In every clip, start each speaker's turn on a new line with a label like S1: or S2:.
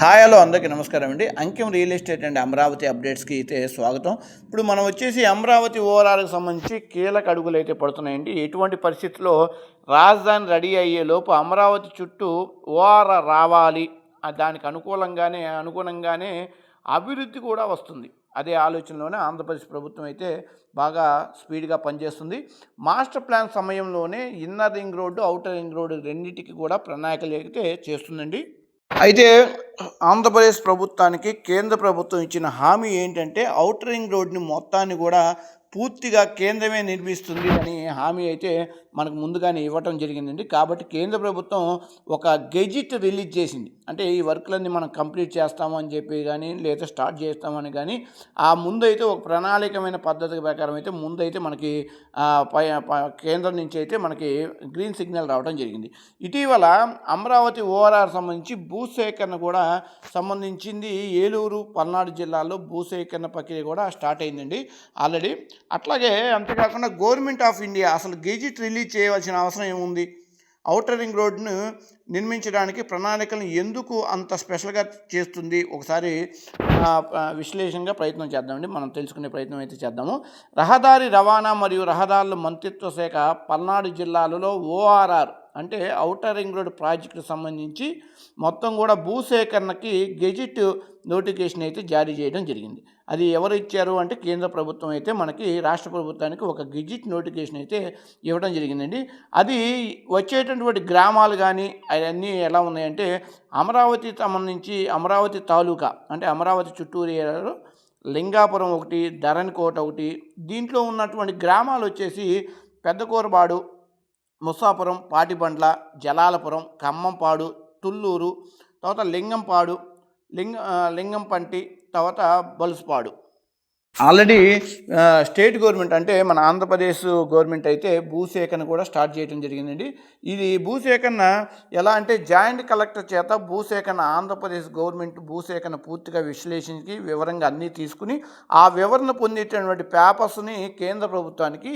S1: Hi hello అందరికీ నమస్కారం అండి. అంకెం రియల్ ఎస్టేట్ అండ్ అమరావతి అప్డేట్స్కి అయితే స్వాగతం. ఇప్పుడు మనం వచ్చేసి అమరావతి ఓవరాల్కి సంబంధించి కీలక అడుగులు అయితే పడుతున్నాయండి. ఎటువంటి పరిస్థితుల్లో రాజధాని రెడీ అయ్యే లోపు అమరావతి చుట్టూ ఓఆర్ రావాలి. దానికి అనుకూలంగానే అనుగుణంగానే అభివృద్ధి కూడా వస్తుంది. అదే ఆలోచనలోనే ఆంధ్రప్రదేశ్ ప్రభుత్వం అయితే బాగా స్పీడ్గా పనిచేస్తుంది. మాస్టర్ ప్లాన్ సమయంలోనే inner ring road outer ring road రెండింటికి కూడా ప్రణాళికలు అయితే చేస్తుందండి. అయితే ఆంధ్రప్రదేశ్ ప్రభుత్వానికి కేంద్ర ప్రభుత్వం ఇచ్చిన హామీ ఏంటంటే అవుటర్ రింగ్ రోడ్ని మొత్తాన్ని కూడా పూర్తిగా కేంద్రమే నిర్మిస్తుంది అని హామీ అయితే మనకు ముందుగానే ఇవ్వటం జరిగిందండి. కాబట్టి కేంద్ర ప్రభుత్వం ఒక గెజిట్ రిలీజ్ చేసింది. అంటే ఈ వర్క్లన్నీ మనం కంప్లీట్ చేస్తాము అని చెప్పి కానీ లేదా స్టార్ట్ చేస్తామని కానీ ఆ ముందైతే ఒక ప్రణాళికమైన పద్ధతి ప్రకారం అయితే ముందైతే మనకి పై కేంద్రం నుంచి అయితే మనకి గ్రీన్ సిగ్నల్ రావడం జరిగింది. ఇటీవల అమరావతి ఓఆర్ఆర్ సంబంధించి భూసేకరణ కూడా సంబంధించింది. ఏలూరు పల్నాడు జిల్లాలో భూసేకరణ ప్రక్రియ కూడా స్టార్ట్ అయిందండి. ఆల్రెడీ అట్లాగే అంతేకాకుండా గవర్నమెంట్ ఆఫ్ ఇండియా అసలు గెజిట్ రిలీజ్ చేయవలసిన అవసరం ఏముంది? ఔటర్ రింగ్ రోడ్ను నిర్మించడానికి ప్రణాళికలను ఎందుకు అంత స్పెషల్గా చేస్తుంది? ఒకసారి విశ్లేషణగా ప్రయత్నం చేద్దామండి. మనం తెలుసుకునే ప్రయత్నం అయితే చేద్దాము. రహదారి రవాణా మరియు రహదారుల మంత్రిత్వ శాఖ పల్నాడు జిల్లాలలో ఓఆర్ఆర్ అంటే ఔటర్ రింగ్ రోడ్ ప్రాజెక్టుకు సంబంధించి మొత్తం కూడా భూసేకరణకి గెజిట్ నోటిఫికేషన్ అయితే జారీ చేయడం జరిగింది. అది ఎవరు ఇచ్చారు అంటే కేంద్ర ప్రభుత్వం అయితే మనకి రాష్ట్ర ప్రభుత్వానికి ఒక గెజిట్ నోటిఫికేషన్ అయితే ఇవ్వడం జరిగిందండి. అది వచ్చేటటువంటి గ్రామాలు కానీ అవన్నీ ఎలా ఉన్నాయంటే అమరావతి సంబంధించి అమరావతి తాలూకా అంటే అమరావతి చుట్టూరు ఏరియాలో లింగాపురం ఒకటి ధరణికోట ఒకటి దీంట్లో ఉన్నటువంటి గ్రామాలు వచ్చేసి పెద్దకూరబాడు ముసాపురం పాటిబండ్ల జలాలపురం ఖమ్మంపాడు తుళ్ళూరు తర్వాత లింగంపాడు లింగ లింగంపంటి తర్వాత బలుసుపాడు. ఆల్రెడీ స్టేట్ గవర్నమెంట్ అంటే మన ఆంధ్రప్రదేశ్ గవర్నమెంట్ అయితే భూసేకరణ కూడా స్టార్ట్ చేయడం జరిగిందండి. ఇది భూసేకరణ ఎలా అంటే జాయింట్ కలెక్టర్ చేత భూసేకరణ ఆంధ్రప్రదేశ్ గవర్నమెంట్ భూసేకరణ పూర్తిగా విశ్లేషించి వివరంగా అన్నీ తీసుకుని ఆ వివరణ పొందేటటువంటి పేపర్స్ని కేంద్ర ప్రభుత్వానికి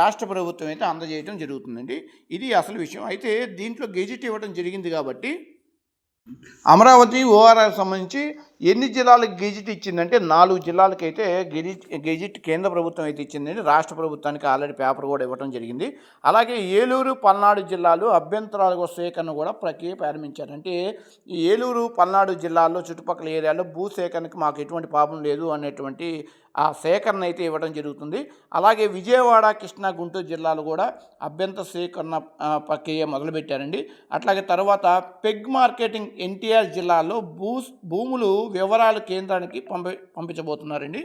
S1: రాష్ట్ర ప్రభుత్వం అయితే అందజేయడం జరుగుతుందండి. ఇది అసలు విషయం. అయితే దీంట్లో గెజిట్ ఇవ్వడం జరిగింది కాబట్టి అమరావతి ఓఆర్ఆర్ సంబంధించి ఎన్ని జిల్లాలకు గెజిట్ ఇచ్చిందంటే నాలుగు జిల్లాలకు అయితే గెజిట్ గెజిట్ కేంద్ర ప్రభుత్వం అయితే ఇచ్చిందండి. రాష్ట్ర ప్రభుత్వానికి ఆల్రెడీ పేపర్ కూడా ఇవ్వడం జరిగింది. అలాగే ఏలూరు పల్నాడు జిల్లాలు అభ్యంతరాలకు సేకరణ కూడా ప్రక్రియ ప్రారంభించారు. అంటే ఏలూరు పల్నాడు జిల్లాల్లో చుట్టుపక్కల ఏరియాలో భూ సేకరణకి మాకు ఎటువంటి పాపం లేదు అనేటువంటి ఆ సేకరణ అయితే ఇవ్వడం జరుగుతుంది. అలాగే విజయవాడ కృష్ణా గుంటూరు జిల్లాలు కూడా అభ్యంతర సేకరణ ప్రక్రియ మొదలుపెట్టారండి. అట్లాగే తర్వాత పెగ్ మార్కెటింగ్ ఎన్టీఆర్ జిల్లాలో భూ భూములు వివరాలు కేంద్రానికి పంపి పంపించబోతున్నారండి.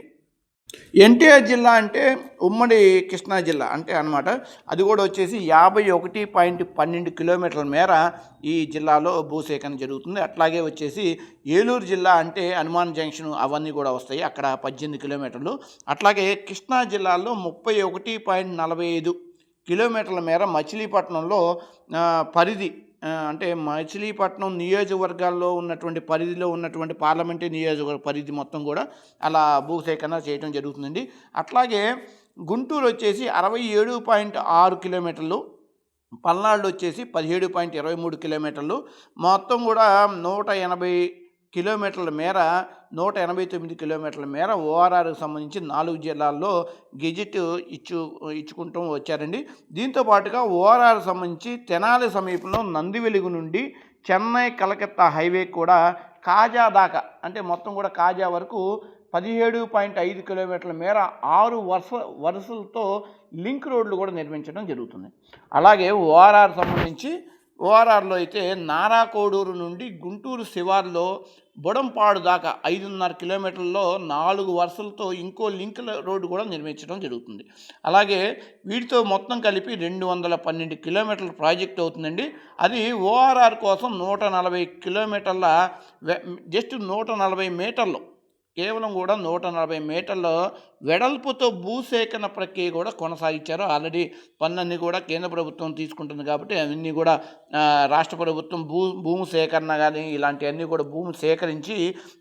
S1: ఎన్టీఆర్ జిల్లా అంటే ఉమ్మడి కృష్ణా జిల్లా అంటే అన్నమాట. అది కూడా వచ్చేసి యాభై ఒకటి పాయింట్ పన్నెండు కిలోమీటర్ల మేర ఈ జిల్లాలో భూసేకరణ జరుగుతుంది. అట్లాగే వచ్చేసి ఏలూరు జిల్లా అంటే హనుమాన్ జంక్షన్ అవన్నీ కూడా వస్తాయి. అక్కడ పద్దెనిమిది కిలోమీటర్లు. అట్లాగే కృష్ణా జిల్లాలో ముప్పై ఒకటి పాయింట్ నలభై ఐదు కిలోమీటర్ల మేర మచిలీపట్నంలో పరిధి అంటే మచిలీపట్నం నియోజకవర్గాల్లో ఉన్నటువంటి పరిధిలో ఉన్నటువంటి పార్లమెంటరీ నియోజకవర్గ పరిధి మొత్తం కూడా అలా భూసేకరణ చేయడం జరుగుతుందండి. అట్లాగే గుంటూరు వచ్చేసి అరవై ఏడు పాయింట్ ఆరు కిలోమీటర్లు పల్నాడు వచ్చేసి పదిహేడు పాయింట్ ఇరవై మూడు కిలోమీటర్లు మొత్తం కూడా నూట ఎనభై కిలోమీటర్ల మేర నూట ఎనభై తొమ్మిది కిలోమీటర్ల మేర ఓఆర్ఆర్కి సంబంధించి నాలుగు జిల్లాల్లో గెజిట్ ఇచ్చు ఇచ్చుకుంటూ వచ్చారండి. దీంతో పాటుగా ఓఆర్ఆర్ సంబంధించి తెనాలి సమీపంలో నందివెలుగు నుండి చెన్నై కలకత్తా హైవే కూడా కాజా దాకా అంటే మొత్తం కూడా కాజా వరకు పదిహేడు పాయింట్ ఐదు కిలోమీటర్ల మేర ఆరు వరుస వరుసలతో లింక్ రోడ్లు కూడా నిర్మించడం జరుగుతుంది. అలాగే ఓఆర్ఆర్ సంబంధించి ఓఆర్ఆర్లో అయితే నారాకోడూరు నుండి గుంటూరు శివార్లో బొడంపాడు దాకా ఐదున్నర కిలోమీటర్లలో నాలుగు వరుసలతో ఇంకో లింక్ రోడ్డు కూడా నిర్మించడం జరుగుతుంది. అలాగే వీటితో మొత్తం కలిపి రెండు వందల పన్నెండు కిలోమీటర్ల ప్రాజెక్ట్ అవుతుందండి. అది ఓఆర్ఆర్ కోసం నూట నలభై కిలోమీటర్ల వె- జస్ట్ నూట నలభై మీటర్లు కేవలం కూడా నూట నలభై మీటర్ల వెడల్పుతో భూసేకరణ ప్రక్రియ కూడా కొనసాగించారు. ఆల్రెడీ పన్నున్ని కూడా కేంద్ర ప్రభుత్వం తీసుకుంటుంది కాబట్టి అవన్నీ కూడా రాష్ట్ర ప్రభుత్వం భూ భూమి సేకరణ కానీ ఇలాంటివన్నీ కూడా భూమి సేకరించి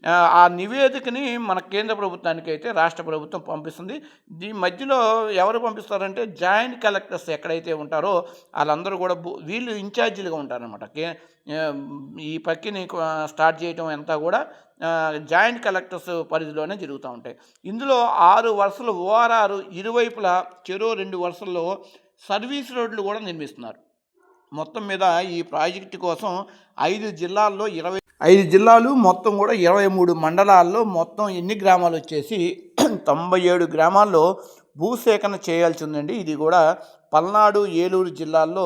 S1: ఆ, నివేదికని మన కేంద్ర ప్రభుత్వానికి అయితే రాష్ట్ర ప్రభుత్వం పంపిస్తుంది. దీని మధ్యలో ఎవరు పంపిస్తారంటే జాయింట్ కలెక్టర్స్ ఎక్కడైతే ఉంటారో వాళ్ళందరూ కూడా భూ వీళ్ళు ఇన్ఛార్జీలుగా ఉంటారనమాట కే ఈ పక్కిని స్టార్ట్ చేయటం అంతా కూడా జాయింట్ కలెక్టర్స్ పరిధిలోనే జరుగుతూ ఉంటాయి. ఇందులో ఆరు వరుసలు ఓఆర్ఆర్ ఇరువైపులా చెరో రెండు వరుసల్లో సర్వీస్ రోడ్లు కూడా నిర్మిస్తున్నారు. మొత్తం మీద ఈ ప్రాజెక్టు కోసం ఐదు జిల్లాల్లో ఇరవై ఐదు జిల్లాలు మొత్తం కూడా ఇరవై మూడు మండలాల్లో మొత్తం ఎన్ని గ్రామాలు వచ్చేసి తొంభై ఏడు గ్రామాల్లో భూసేకరణ చేయాల్సి ఉందండి. ఇది కూడా పల్నాడు ఏలూరు జిల్లాల్లో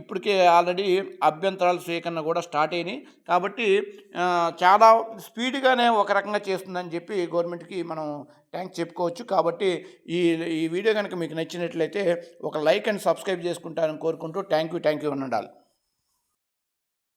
S1: ఇప్పటికే ఆల్రెడీ అభ్యంతరాల స్వీకరణ కూడా స్టార్ట్ అయినాయి. కాబట్టి చాలా స్పీడ్గానే ఒక రకంగా చేస్తుందని చెప్పి గవర్నమెంట్కి మనం థ్యాంక్స్ చెప్పుకోవచ్చు. కాబట్టి ఈ ఈ వీడియో కనుక మీకు నచ్చినట్లయితే ఒక లైక్ అండ్ సబ్స్క్రైబ్ చేసుకుంటారని కోరుకుంటూ థ్యాంక్ యూ థ్యాంక్ యూ ఉండాలి